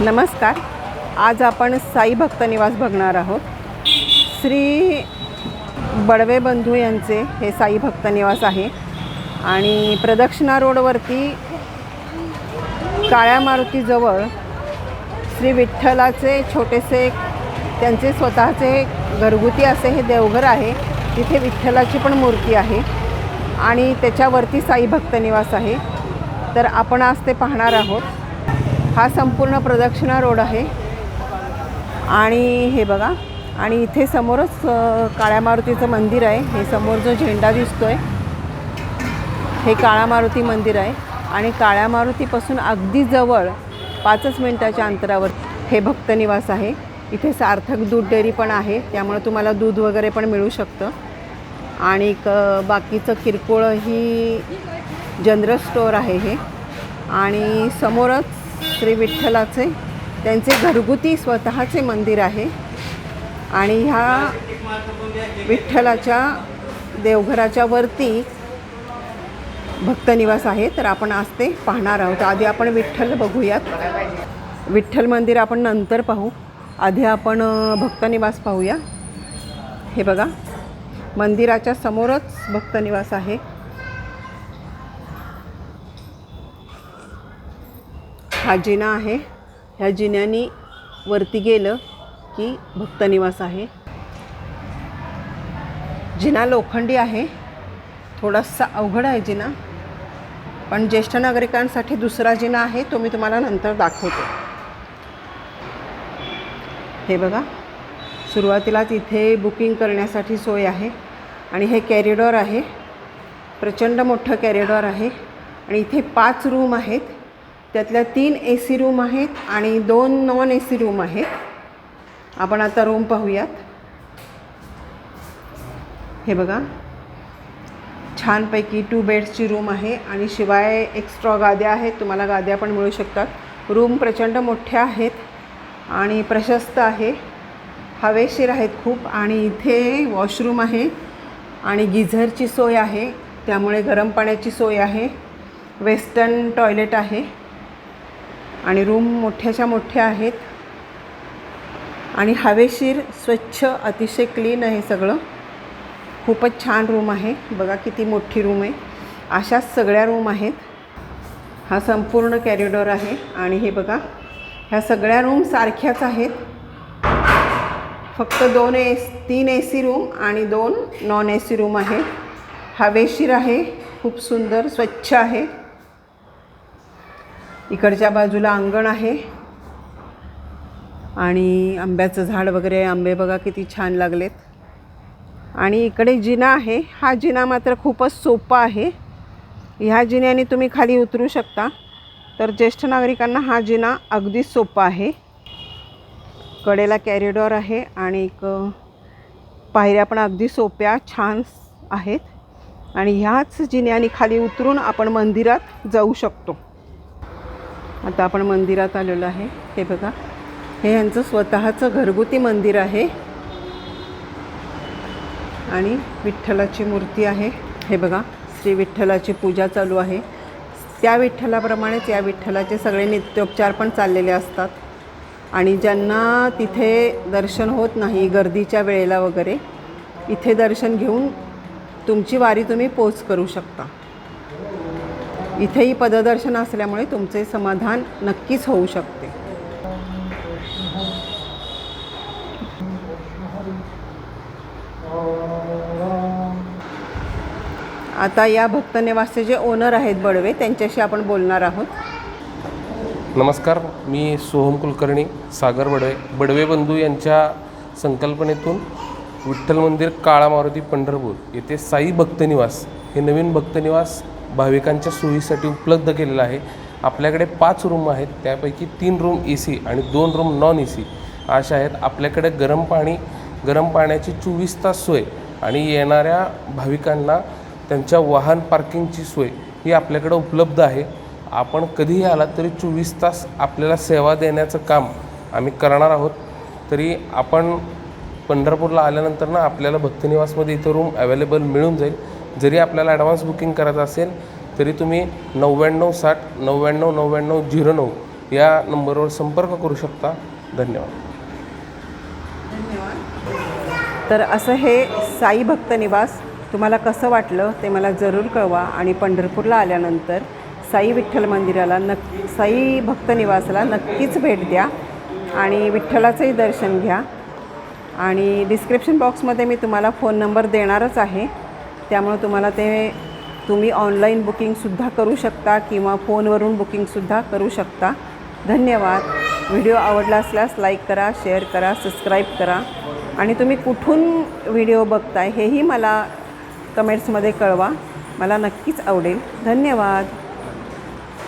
नमस्कार. आज आपण साई भक्त निवास बघणार आहोत. श्री बडवे बंधू यांचे हे साई भक्त निवास आहे. आणि प्रदक्षिणा रोडवरती काळ्या मारुतीजवळ श्री विठ्ठलाचे छोटेसे त्यांचे स्वतःचे घरगुती असे हे देवघर आहे. तिथे विठ्ठलाची पण मूर्ती आहे. आणि त्याच्यावरती साई भक्त निवास आहे. तर आपण आज ते पाहणार आहोत. हा संपूर्ण प्रदक्षिणा रोड आहे. आणि हे बघा आणि इथे समोरच काळ्या मारुतीचं मंदिर आहे. हे समोर जो झेंडा दिसतोय हे काळा मारुती मंदिर आहे. आणि काळ्या मारुतीपासून अगदी जवळ पाचच मिनटाच्या अंतरावर हे भक्तनिवास आहे. इथे सार्थक दूध डेअरी पण आहे. त्यामुळे तुम्हाला दूध वगैरे पण मिळू शकतं. आणि क बाकीचं किरकोळ ही जनरल स्टोअर आहे हे. आणि समोरच श्री विठ्ठलाचे. त्यांचे घरगुती स्वतःचे मंदिर आहे. आणि ह्या विठ्ठलाच्या देवघराच्या वरती भक्तनिवास आहे. तर आपण आज ते पाहणार आहोत. आधी आपण विठ्ठल बघूयात. विठ्ठल मंदिर आपण नंतर पाहू. आधी आपण भक्तनिवास पाहूया. हे बघा. मंदिराच्या समोरच भक्तनिवास आहे. हा जिना आहे. ह्या जिन्यानी वरती गेलं की भक्तनिवास आहे. जिना लोखंडी आहे. थोडासा अवघड आहे जिना. पण ज्येष्ठ नागरिकांसाठी दुसरा जिना आहे तो मी तुम्हाला नंतर दाखवतो. हे बघा. सुरुवातीलाच इथे बुकिंग करण्यासाठी सोय आहे. आणि हे कॅरिडॉर आहे. प्रचंड मोठं कॅरिडॉर आहे. आणि इथे पाच रूम आहेत. त्यातल्या तीन ए सी रूम आहेत आणि दोन नॉन ए सी रूम आहेत. आपण आता रूम पाहूयात. हे बघा. छानपैकी टू बेड्सची रूम आहे आणि शिवाय एक्स्ट्रा गाद्या आहेत. तुम्हाला गाद्या पण मिळू शकतात. रूम प्रचंड मोठ्या आहेत आणि प्रशस्त आहे. हवेशीर आहेत खूप आणि इथे वॉशरूम आहे आणि गिझरची सोय आहे. त्यामुळे गरम पाण्याची सोय आहे. वेस्टर्न टॉयलेट आहे. आणि रूम मोठ्याच्या मोठ्या आहेत. आणि हवेशीर स्वच्छ अतिशय क्लीन आहे सगळं. खूपच छान रूम आहे. बघा किती मोठी रूम आहे. अशाच सगळ्या रूम आहेत. हा संपूर्ण कॅरिडॉर आहे. आणि हे बघा ह्या सगळ्या रूम सारख्याच आहेत. फक्त दोन ए तीन ए सी रूम आणि दोन नॉन ए सी रूम आहेत हवेशीर आहे. खूप सुंदर स्वच्छ आहे. इकडच्या बाजूला अंगण आहे. आणि आंब्याचं झाड वगैरे आंबे बघा किती छान लागलेत. आणि इकडे जिना आहे. हा जिना मात्र खूपच सोपा आहे. ह्या जिन्याने तुम्ही खाली उतरू शकता. तर ज्येष्ठ नागरिकांना हा जिना अगदी सोपा आहे. कडेला कॅरिडॉर आहे आणि एक पायऱ्या पण अगदी सोप्या छान आहेत. आणि ह्याच जिन्याने खाली उतरून आपण मंदिरात जाऊ शकतो. आता आपण मंदिरात आलेलो आहे. हे बघा. हे यांचं स्वतःचं घरगुती मंदिर आहे. आणि विठ्ठलाची मूर्ती आहे. हे बघा. श्री विठ्ठलाची पूजा चालू आहे. त्या विठ्ठलाप्रमाणेच या विठ्ठलाचे सगळे नित्योपचार पण चाललेले असतात. आणि ज्यांना तिथे दर्शन होत नाही गर्दीच्या वेळेला वगैरे इथे दर्शन घेऊन तुमची वारी तुम्ही पोच करू शकता. इथेही पददर्शन असल्यामुळे तुमचे समाधान नक्कीच होऊ शकते. आता या भक्तनिवासचे जे ओनर आहेत बडवे त्यांच्याशी आपण बोलणार आहोत. नमस्कार मी सोहम कुलकर्णी सागर बडवे बडवे बंधू यांच्या संकल्पनेतून विठ्ठल मंदिर काळा मारुती पंढरपूर येथे साई भक्तनिवास हे नवीन भक्तनिवास भाविकांच्या सोयीसाठी उपलब्ध केलेलं आहे. आपल्याकडे पाच रूम आहेत. त्यापैकी तीन रूम ए सी आणि दोन रूम नॉन ए सी अशा आहेत. आपल्याकडे गरम पाणी गरम पाण्याची चोवीस तास सोय आणि येणाऱ्या भाविकांना त्यांच्या वाहन पार्किंगची सोय ही आपल्याकडे उपलब्ध आहे. आपण कधीही आलात तरी चोवीस तास आपल्याला सेवा देण्याचं काम आम्ही करणार आहोत. तरी आपण पंढरपूरला आल्यानंतर ना आपल्याला भक्तनिवासमध्ये इथं रूम अवेलेबल मिळून जाईल. जरी आपल्याला ॲडव्हान्स बुकिंग करायचं असेल तरी तुम्ही नव्याण्णव साठ नव्याण्णव नव्याण्णव झिरो नऊ या नंबरवर संपर्क करू शकता. धन्यवाद. तर असं हे साई भक्त निवास तुम्हाला कसं वाटलं ते मला जरूर कळवा. आणि पंढरपूरला आल्यानंतर साई विठ्ठल मंदिराला नक् साई भक्त निवासाला नक्कीच भेट द्या. आणि विठ्ठलाचंही दर्शन घ्या. आणि डिस्क्रिप्शन बॉक्समध्ये मी तुम्हाला फोन नंबर देणारच आहे. त्यामुळे तुम्हाला ते तुम्ही ऑनलाईन बुकिंगसुद्धा करू शकता किंवा फोनवरून बुकिंगसुद्धा करू शकता. धन्यवाद. व्हिडिओ आवडला असल्यास लाईक करा शेअर करा सबस्क्राईब करा. आणि तुम्ही कुठून व्हिडिओ बघताय हेही मला कमेंट्समध्ये कळवा. मला नक्कीच आवडेल. धन्यवाद.